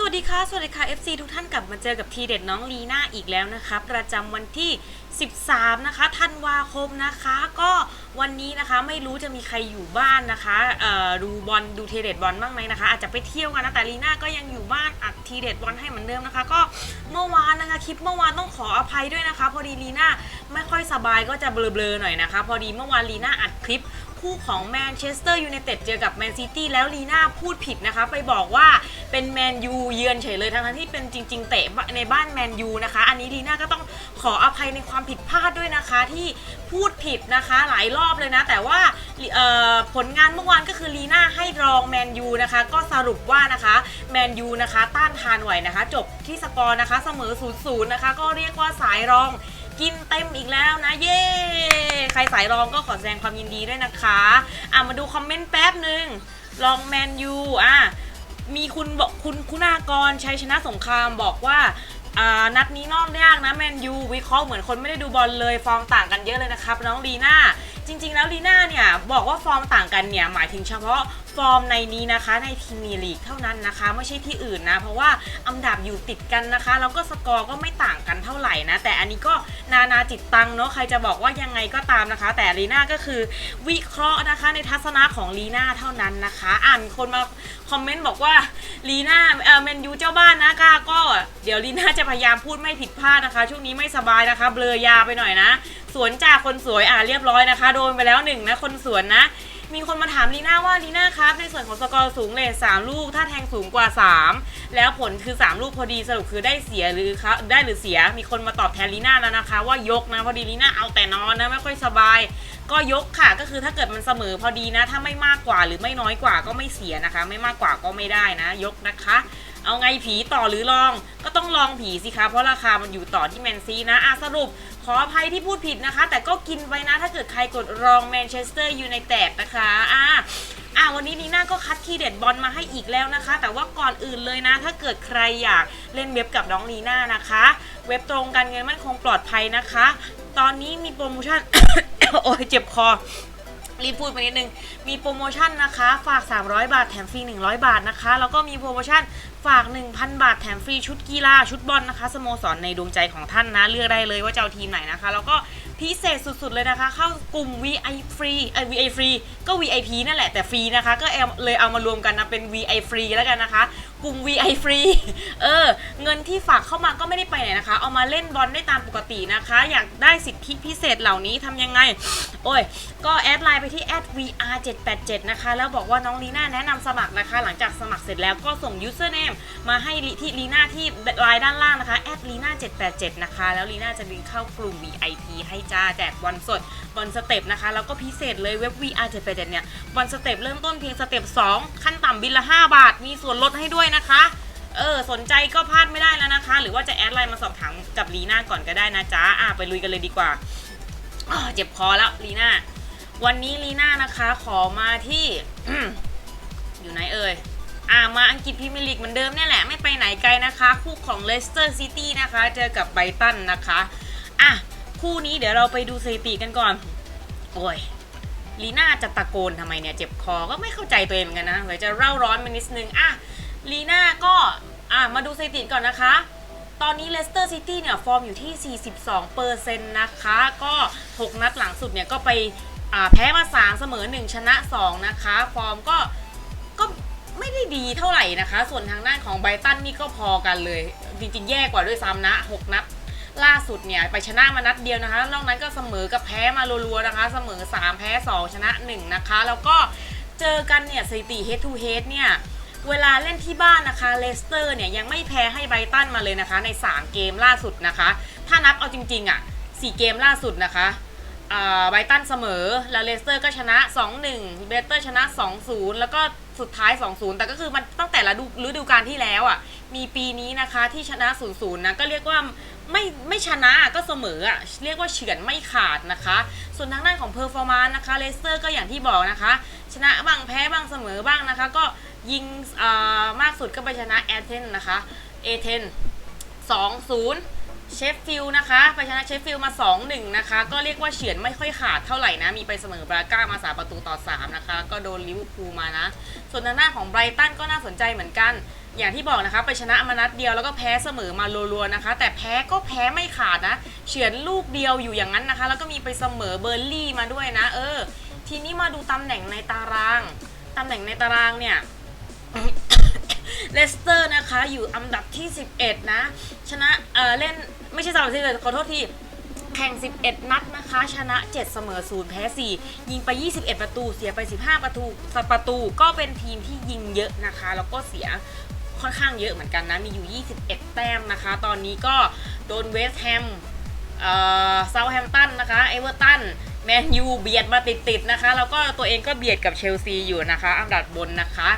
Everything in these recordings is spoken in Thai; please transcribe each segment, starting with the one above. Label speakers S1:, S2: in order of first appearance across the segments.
S1: สวัสดีค่ะ สวัสดีค่ะ FC ทุกท่านกลับมาเจอกับทีเด็ดน้องลีน่าอีกแล้วนะคะ ประจำวันที่ 13 นะคะธันวาคมนะคะ ก็วันนี้นะคะไม่รู้จะมีใครอยู่บ้านนะคะดูบอลดูทีเด็ดบอลบ้างไหมนะคะ อาจจะไปเที่ยวกันนะ แต่ลีน่าก็ยังอยู่บ้านอัดทีเด็ดบอลให้เหมือนเดิมนะคะ ก็เมื่อวานนะคะคลิปเมื่อวานต้องขออภัยด้วยนะคะ พอดีลีน่าไม่ค่อยสบายก็จะเบลอๆหน่อยนะคะ พอดีเมื่อวานลีน่าอัดคลิป คู่ของแมนเชสเตอร์ยูไนเต็ดเจอกับแมนซิตี้แล้วลีน่าพูดผิดนะคะ ไปบอกว่าเป็นแมนยูเยือนเฉยเลยทั้งๆที่เป็นจริง ๆ เตะในบ้านแมนยูนะคะ อันนี้ลีน่าก็ต้องขออภัยในความผิดพลาดด้วยนะคะที่พูดผิดนะคะหลายรอบเลยนะ แต่ว่าผลงานเมื่อวานก็คือลีน่าให้รองแมนยูนะคะก็สรุปว่านะคะแมนยูนะคะต้านทานไหวนะคะ จบที่สกอร์นะคะเสมอ0 0นะคะก็เรียกว่าสายรอง กินเต็มอีกแล้วนะเย้ใครสายรองก็ขอแสดงความยินดีด้วยนะคะอะมาดูคอมเมนต์แป๊บหนึ่งลองแมนยูอะมีคุณบอกคุณคุณากรชัยชนะสงครามบอกว่าอ่านัดนี้นอกยากนะแมนยูวิเคราะห์เหมือนคนไม่ได้ดูบอลเลยฟอร์มต่างกันเยอะเลยนะครับน้องลีน่าจริง ๆ แล้วลีน่าเนี่ยบอกว่าฟอร์มต่างกันเนี่ยหมายถึงเฉพาะ ฟอร์มในนี้นะคะในพรีเมียร์ลีกเท่านั้นนะคะ ไม่ใช่ที่อื่นนะ เพราะว่าอันดับอยู่ติดกันนะคะแล้วก็สกอร์ก็ไม่ต่างกันเท่าไหร่นะ แต่อันนี้ก็นานาจิตตังเนาะใครจะบอกว่ายังไงก็ตามนะคะ แต่ลีน่าก็คือวิเคราะห์นะคะในทัศนะของลีน่าเท่านั้นนะคะ อ่านคนมาคอมเมนต์บอกว่าลีน่าเออแมนยูเจ้าบ้านนะก้าก็เดี๋ยวลีน่าจะพยายามพูดไม่ผิดพลาดนะคะ ช่วงนี้ไม่สบายนะคะ เบลอยาไปหน่อยนะ สวนจากคนสวยอ่าเรียบร้อยนะคะ โดนไปแล้วหนึ่งนะคนสวนนะ มีคนมาถามลีน่าว่าลีน่าครับ ในส่วนของสกอร์สูงเลทสามลูก ถ้าแทงสูงกว่า 3 แล้วผลคือ 3 ลูกพอดีสรุปคือได้เสียหรือครับได้หรือเสีย มีคนมาตอบแทนลีน่าแล้วนะคะ ว่ายกนะพอดีลีน่าเอาแต่นอนนะไม่ค่อยสบาย ก็ยกค่ะก็คือถ้าเกิดมันเสมอพอดีนะ ถ้าไม่มากกว่าหรือไม่น้อยกว่าก็ไม่เสียนะคะ ไม่มากกว่าก็ไม่ได้นะ ยกนะคะเอาไงผีต่อหรือลองก็ต้องลองผีสิคะเพราะราคามันอยู่ต่อที่แมนซีนะอะสรุป ออภัยที่พูดผิดนะคะ แต่ก็กินไปนะถ้าเกิดใครกดรองแมนเชสเตอร์ยูไนเต็ดนะคะอ่าอ่าวันนี้นีน่าก็คัดที่เด็ดบอลมาให้อีกแล้วนะคะ แต่ว่าก่อนอื่นเลยนะ ถ้าเกิดใครอยากเล่นเว็บกับน้องลีน่านะคะ เว็บตรงกันเงินมั่นคงปลอดภัยนะคะ ตอนนี้มีโปรโมชั่น โอ้ยเจ็บคอ รีบพูดไปนิดนึง มีโปรโมชั่นนะคะ ฝาก 300 บาทแถมฟรี 100 บาทนะคะ แล้วก็มีโปรโมชั่นฝาก 1,000 บาทแถมฟรีชุดกีฬาชุดบอลนะคะ สโมสรในดวงใจของท่านนะ เลือกได้เลยว่าจะเอาทีมไหนนะคะ แล้วก็พิเศษสุดๆเลยนะคะ เข้ากลุ่ม VI ฟรีเอ่อ VI ฟรีก็ VIP นั่นแหละแต่ฟรีนะคะ ก็เอาเลยเอามารวมกันนะเป็น VI ฟรีแล้วกันนะคะ กลุ่ม VI ฟรีเออ เงินที่ฝากเข้ามาก็ไม่ได้ไปไหนนะคะ เอามาเล่นบอลได้ตามปกตินะคะ อยากได้สิทธิพิเศษเหล่านี้ทำยังไง โอ้ย ก็แอดไลน์ไปที่ @vr787 นะคะ แล้วบอกว่าน้องลีน่าแนะนำสมัครนะคะ หลังจากสมัครเสร็จแล้วก็ส่ง username มาให้ที่ลีน่าที่ไลน์ด้านล่างนะคะ @lina787 นะคะ แล้วลีน่าจะดึงเข้ากลุ่ม VIP ให้จ้าแจกบอลสดบอลสเต็ปนะคะ แล้วก็พิเศษเลยเว็บ VR787 เนี่ยบอลสเต็ปเริ่มต้นเพียงสเต็ป2ขั้นต่ำบินละ 5 บาท มีส่วนลดให้ด้วยนะคะ เออสนใจก็พลาดไม่ได้แล้วนะคะ หรือว่าจะแอดไลน์มาสอบถามกับลีน่าก่อนก็ได้นะจ๊ะอะไปลุยกันเลยดีกว่าอ้อเจ็บคอแล้วลีน่าวันนี้ลีน่านะคะขอมาที่อยู่ไหนเอ่ยอ่ามาอังกฤษพรีเมียร์ลีกเหมือนเดิมเนี่ยแหละไม่ไปไหนไกลนะคะ คู่ของเลสเตอร์ซิตี้นะคะ เจอกับไบตันนะคะอะคู่นี้เดี๋ยวเราไปดูสถิติกันก่อน โอ้ยลีน่าจะตะโกนทำไมเนี่ย เจ็บคอก็ไม่เข้ไปเหมือนกันนะเดี๋ยวจะเร่าร้อนมานิดนึงอะลีน่าก็ อะมาดูสถิติก่อนนะคะ ตอนนี้เลสเตอร์ซิตี้เนี่ยฟอร์มอยู่ที่ 42%นะคะ ก็ 6 นัดหลังสุดเนี่ยก็ไปแพ้มา 3 เสมอ 1 ชนะ 2 นะคะ ฟอร์มก็ก็ไม่ได้ดีเท่าไหร่นะคะ ส่วนทางด้านของไบตันนี่ก็พอกันเลย จริงๆ แย่กว่าด้วยซ้ำนะ 6 นัดล่าสุดเนี่ยไปชนะมานัดเดียวนะคะนอกนั้นก็เสมอกับแพ้มารัวๆนะคะ เสมอ 3 แพ้ 2 ชนะ 1 นะคะ แล้วก็เจอกันเนี่ยสถิติ head to head เนี่ย เวลาเล่นที่บ้านนะคะเลสเตอร์เนี่ยยังไม่แพ้ให้ไบรตันมาเลยนะคะ ใน 3 เกมล่าสุดนะคะ ถ้านับเอาจริงๆอะ4เกมล่าสุดนะคะไบรตันเสมอแล้วเลสเตอร์ก็ชนะ 2-1เบเตอร์ชนะ 2-0 แล้วก็สุดท้าย 2-0 แต่ก็คือมันตั้งแต่ละดูฤดูกาลที่แล้วอะมีปีนี้นะคะที่ชนะ 0-0นะก็เรียกว่าไม่ไม่ชนะก็เสมออะเรียกว่าเฉือนไม่ขาดนะคะ ส่วนทางด้านของเพอร์ฟอร์มานนะคะเลสเตอร์ก็อย่างที่บอกนะคะ ชนะบ้างแพ้บ้างเสมอบ้างนะคะ ก็ ยิงมากสุดก็ไปชนะแอเทนนะคะเอเทน2-0เชฟฟิลนะคะไปชนะเชฟฟิลมา 2-1 นะคะ ก็เรียกว่าเฉือนไม่ค่อยขาดเท่าไหร่นะ มีไปเสมอบราก้ามา 3 ประตูต่อ 3 นะคะ ก็โดนลิเวอร์พูลมานะ ส่วนทางหน้าของไบรตันก็น่าสนใจเหมือนกัน อย่างที่บอกนะคะ ไปชนะมานัดเดียวแล้วก็แพ้เสมอมารัวๆนะคะ แต่แพ้ก็แพ้ไม่ขาดนะ เฉือนลูกเดียวอยู่อย่างนั้นนะคะ แล้วก็มีไปเสมอเบอร์ลี่มาด้วยนะ เออ ทีนี้มาดูตำแหน่งในตาราง ตำแหน่งในตารางเนี่ย เลสเตอร์นะคะอยู่อันดับที่ 11 นะ ชนะเออเล่นไม่ใช่สำหรับที่เลยขอโทษทีแข่ง 11 นัดนะคะ ชนะ 7 เสมอ 0 แพ้ 4 ยิงไป 21 ประตู เสียไป 15 ประตูสประตู ก็เป็นทีมที่ยิงเยอะนะคะ แล้วก็เสียค่อนข้างเยอะเหมือนกันนะ มีอยู่ 21 แต้มนะคะ ตอนนี้ก็โดนเวสต์แฮมเอ่อเซาท์แฮมตันนะคะ เอเวอร์ตัน แมนยู เบียดมาติดๆนะคะ แล้วก็ตัวเองก็เบียดกับเชลซีอยู่นะคะ อันดับบนนะคะ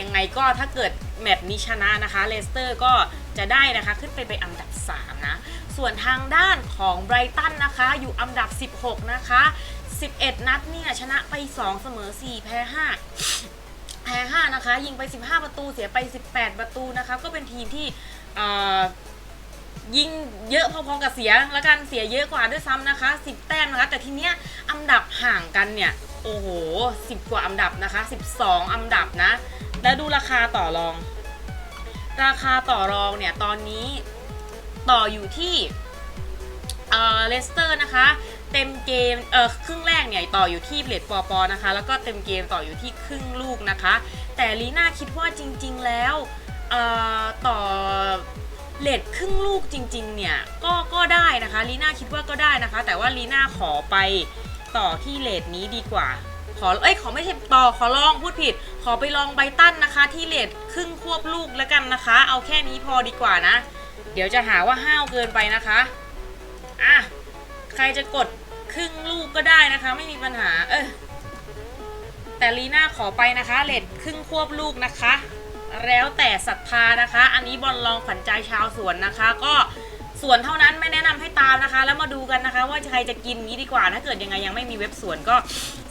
S1: ยังไงก็ถ้าเกิดแมตช์นี้ชนะนะคะเลสเตอร์ก็จะได้นะคะขึ้นไปเป็นอันดับ 3 นะ ส่วนทางด้านของไบรตันนะคะอยู่อันดับ 16 นะคะ 11 นัดเนี่ยชนะไป 2 เสมอ 4 แพ้ 5 แพ้ 5 นะคะ ยิงไป 15 ประตูเสียไป 18 ประตูนะคะ ก็เป็นทีมที่ยิงเยอะพอๆกับเสียแล้วกันเสียเยอะกว่าด้วยซ้ำนะคะ 10 แต้มนะคะ แต่ทีเนี้ยอันดับห่างกันเนี่ย โอ้โห 10 กว่าอันดับนะคะ 12 อันดับนะ แล้วดูราคาต่อรอง ราคาต่อรองเนี่ย ตอนนี้ต่ออยู่ที่เออเลสเตอร์นะคะ เต็มเกมเออครึ่งแรกเนี่ยต่ออยู่ที่เบลดปอปอนะคะ แล้วก็เต็มเกมต่ออยู่ที่ครึ่งลูกนะคะ แต่ลีน่าคิดว่าจริง ๆ แล้วเอ่อต่อเลทครึ่งลูกจริง ๆ เนี่ยก็ก็ได้นะคะลีน่าคิดว่าก็ได้นะคะ แต่ว่าลีน่าขอไปต่อที่เลทนี้ดีกว่า ขอเอ้ยขอไม่ใช่ต่อขอลองพูดผิด ขอไปลองไบตันนะคะ ที่เลทครึ่งควบลูกแล้วกันนะคะ เอาแค่นี้พอดีกว่านะ เดี๋ยวจะหาว่าห้าวเกินไปนะคะอะใครจะกดครึ่งลูกก็ได้นะคะ ไม่มีปัญหา เออแต่ลีน่าขอไปนะคะเลทครึ่งควบลูกนะคะ แล้วแต่ศรัทธานะคะ อันนี้บอลลองขวัญใจชาวสวนนะคะ ก็ ส่วนเท่านั้นไม่แนะนำให้ตามนะคะ แล้วมาดูกันนะคะ ว่าใครจะกินนี้ดีกว่า ถ้าเกิดยังไงยังไม่มีเว็บส่วนก็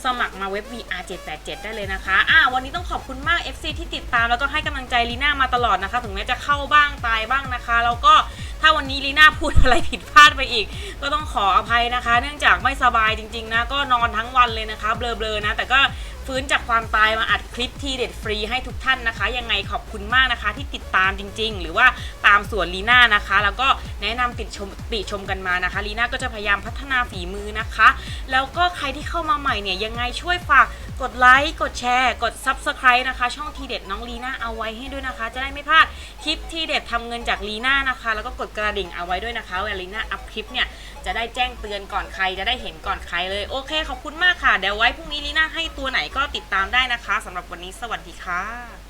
S1: สมัครมาเว็บ VR 787ได้เลยนะคะอ่าวันนี้ต้องขอบคุณมาก FC ที่ติดตามแล้วก็ให้กำลังใจลีน่ามาตลอดนะคะ ถึงแม้จะเข้าบ้างตายบ้างนะคะแล้วก็ถ้าวันนี้ลีน่าพูดอะไรผิดพลาดไปอีก ก็ต้องขออภัยนะคะ เนื่องจากไม่สบายจริงๆนะก็นอนทั้งวันเลยนะคะ เบลอๆนะ แต่ก็ ฟื้นจากความตายมาอัดคลิปทีเด็ดฟรีให้ทุกท่านนะคะ ยังไงขอบคุณมากนะคะที่ติดตามจริง ๆ หรือว่าตามสวนลีน่านะคะ แล้วก็แนะนำติดชมติชมกันมานะคะลีน่าก็จะพยายามพัฒนาฝีมือนะคะ แล้วก็ใครที่เข้ามาใหม่เนี่ยยังไงช่วยฝากกดไลค์กดแชร์กด Subscribe นะคะ ช่องทีเด็ดน้องลีน่าเอาไว้ให้ด้วยนะคะ จะได้ไม่พลาดคลิปทีเด็ดทำเงินจากลีน่านะคะ แล้วก็กดกระดิ่งเอาไว้ด้วยนะคะเวลาลีน่าอัพคลิปเนี่ย จะได้แจ้งเตือนก่อนใครจะได้เห็นก่อนใครเลย โอเค ขอบคุณมากค่ะ เดี๋ยวไว้พรุ่งนี้ลีน่าให้ตัวไหนก็ติดตามได้นะคะสำหรับวันนี้สวัสดีค่ะ